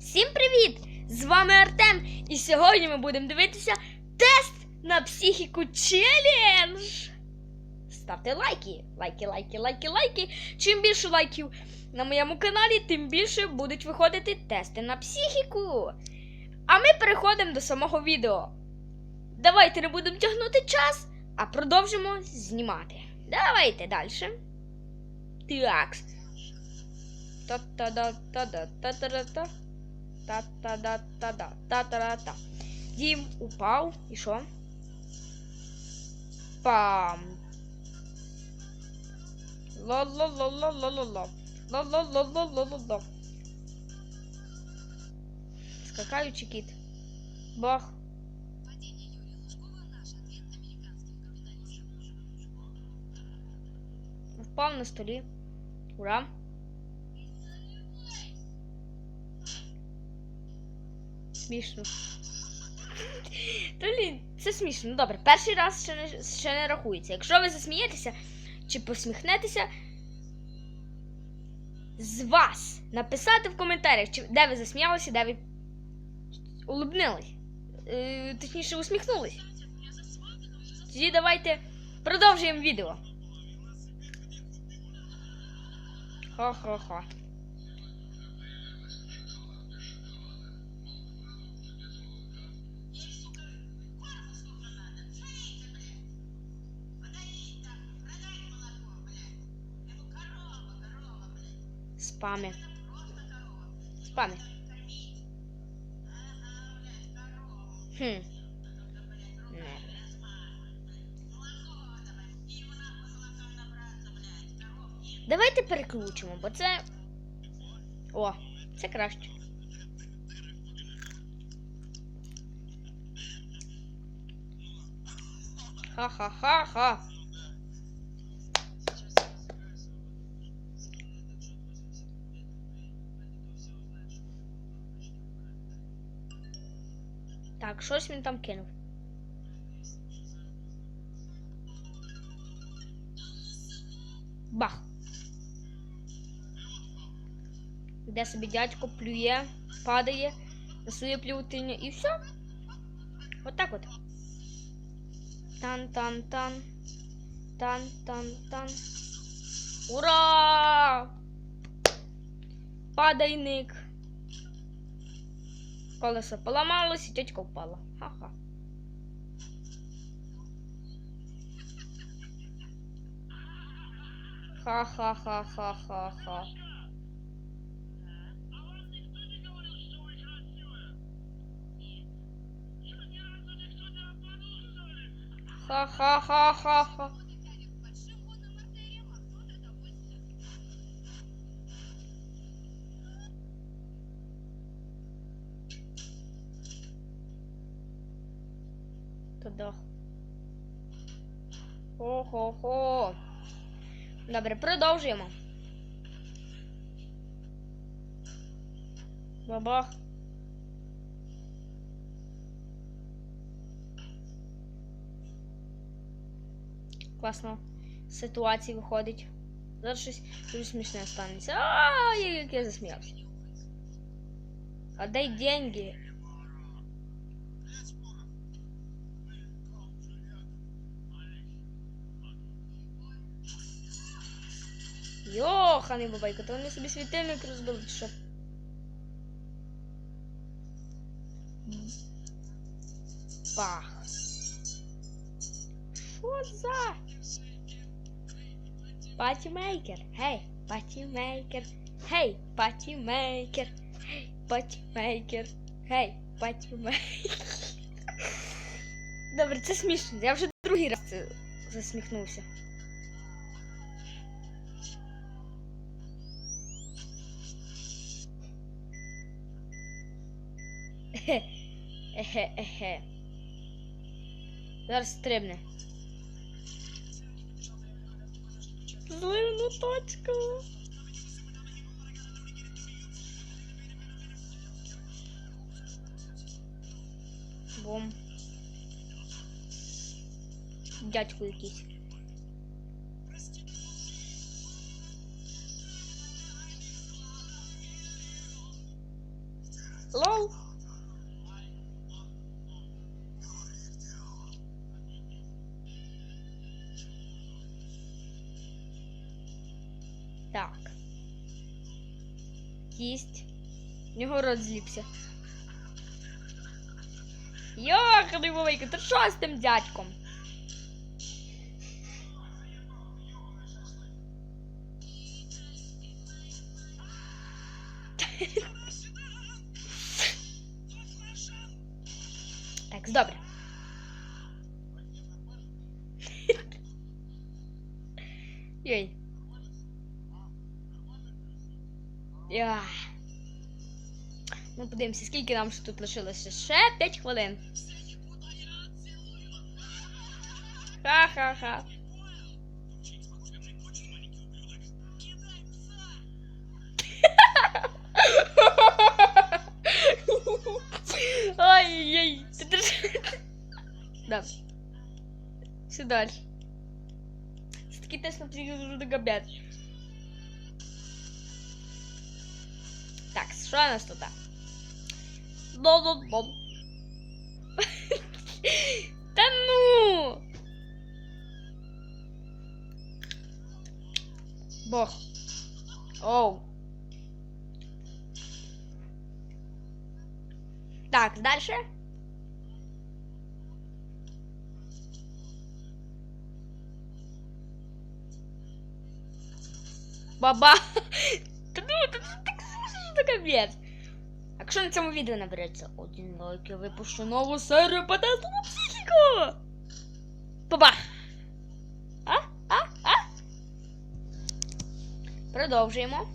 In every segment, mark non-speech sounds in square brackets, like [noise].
Всім привіт! З вами Артем, і сьогодні ми будемо дивитися тест на психіку челендж. Ставте лайки, лайки, лайки, лайки, лайки. Чим більше лайків на моєму каналі, тим більше будуть виходити тести на психіку. А ми переходимо до самого відео. Давайте не будемо тягнути час, а продовжимо знімати. Давайте далі. Так. Та-та-да-та-да-та-та-та. Та-та-да-та-да. Та-та-да-та. Дім упав. І що? Пам. Ла-ла-ла-ла-ла-ла-ла. Ла-ла-ла-ла-ла-ла-ла. Скакаючий кіт. Бах. Падение Юрия Лужкова – наш ответ американским капитанам. Впав на столі. Ура. Смішно. Блін, це смішно. Ну добре, перший раз ще не, ще не рахується. Якщо ви засмієтеся чи посміхнетеся, з вас написати в коментарях, де ви засміялися, де ви улыбнились. Е, точніше, усміхнулись. Тоді давайте продовжуємо відео. Ха-ха-ха. Спами. Спами. Хм. Не. Давайте переключимо, бо це. О, це краще. Ха-ха-ха-ха. Щось він там кинув. Бах. Де собі дядько плює, падає на своє плюватиння і все. Отак от. Тан-тан-тан. Тан-тан-тан. Ура! Падайник. Колесо поламалось і тітька впала. Ха-ха. Ха-ха-ха-ха-ха-ха. Ха-ха-ха-ха-ха. Добре, продовжуємо. Бабах. Класно з ситуації виходить. Зараз щось дуже смішне станеться. А, як я засміявся. Отдай деньги. Йоханий бабайко, то вони собі світильник розбили, що? Бах. Що за? Патімейкер. Гей, патімейкер. Гей, патімейкер. Гей, патімейкер. Гей, патімейкер. Добре, це смішно. Я вже другий раз засміхнувся. Ехе-ехе. Зараз стрибне. Зливна точка. Бом. Дядько якийсь. Так. Кість. В нього рот зліпся. Йоханий Вовейко, ти що з тим дядьком? Так, добре. Йой. Я. Ну, подивимося, скільки нам ще тут лишилося? Ще 5 хвилин. Ха-ха-ха. Ай-яй. Да. Все дальше. Це такий тест на до габет. Що у нас тут? Лол-лол-лол. [laughs] Та ну! Бог. Оу. Так, дальше. Баба. [laughs] капець. Якщо на цьому відео набереться один лайк, я випущу нову серію по на психіку. Баба. А? А? А? Продовжуємо. [laughs]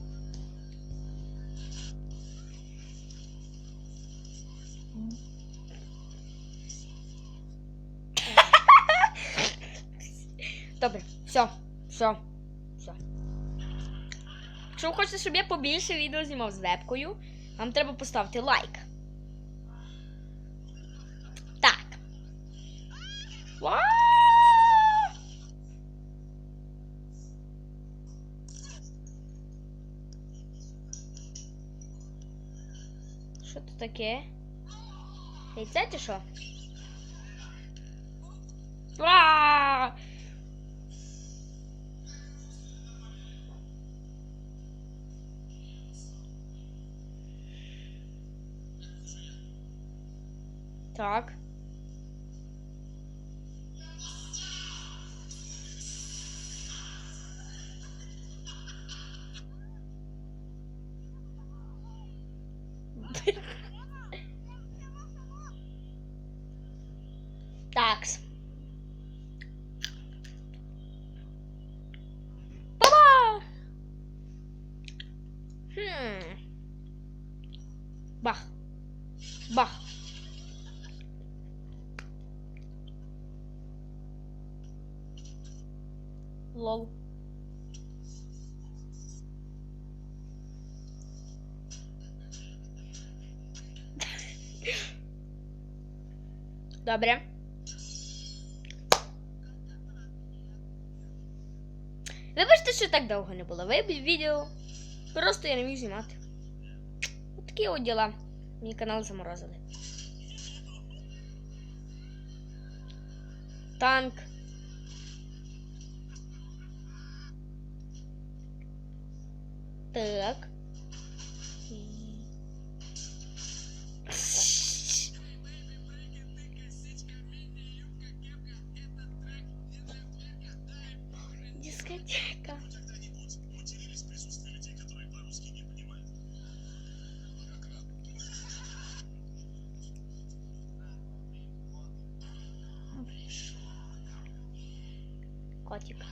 Добре, все, все, все. Якщо ви хочете, щоб я побільше відео знімав з вебкою, вам треба поставити лайк. Так. Що це таке? Яйце чи що? Ва! Так. Такс. Баба! Хм. Бах. Бах. Лол. Добре. Вибачте, що так довго не було відео. Просто я не міг знімати. Такі от діла. Мій канал заморозили. Танк. Так. Дискотека. Котик.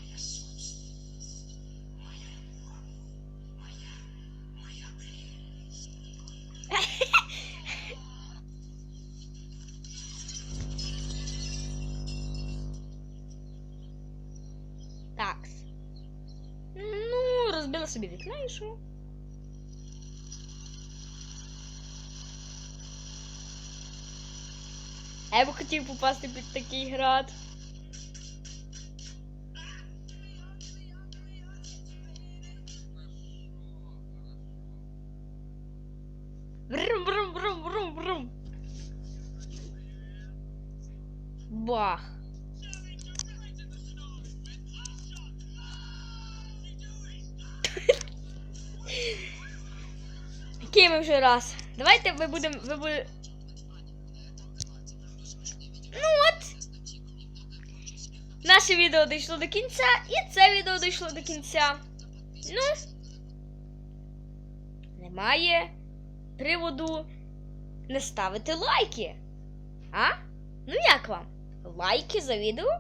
Собі? А я б хотів попасти під такий град. Який ми вже раз? Давайте ви будемо. Ви буде... Ну от. Наше відео дійшло до кінця, і це відео дійшло до кінця. Ну. Немає приводу не ставити лайки. А? Ну як вам? Лайки за відео?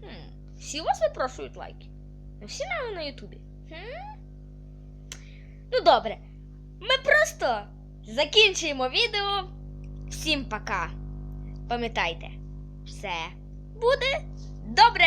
Хм. Всі у вас випрошують лайки? Ну, всі на, на Ютубі. Хм? Ну добре. Ми просто закінчуємо відео. Всім пока. Пам'ятайте, все буде добре!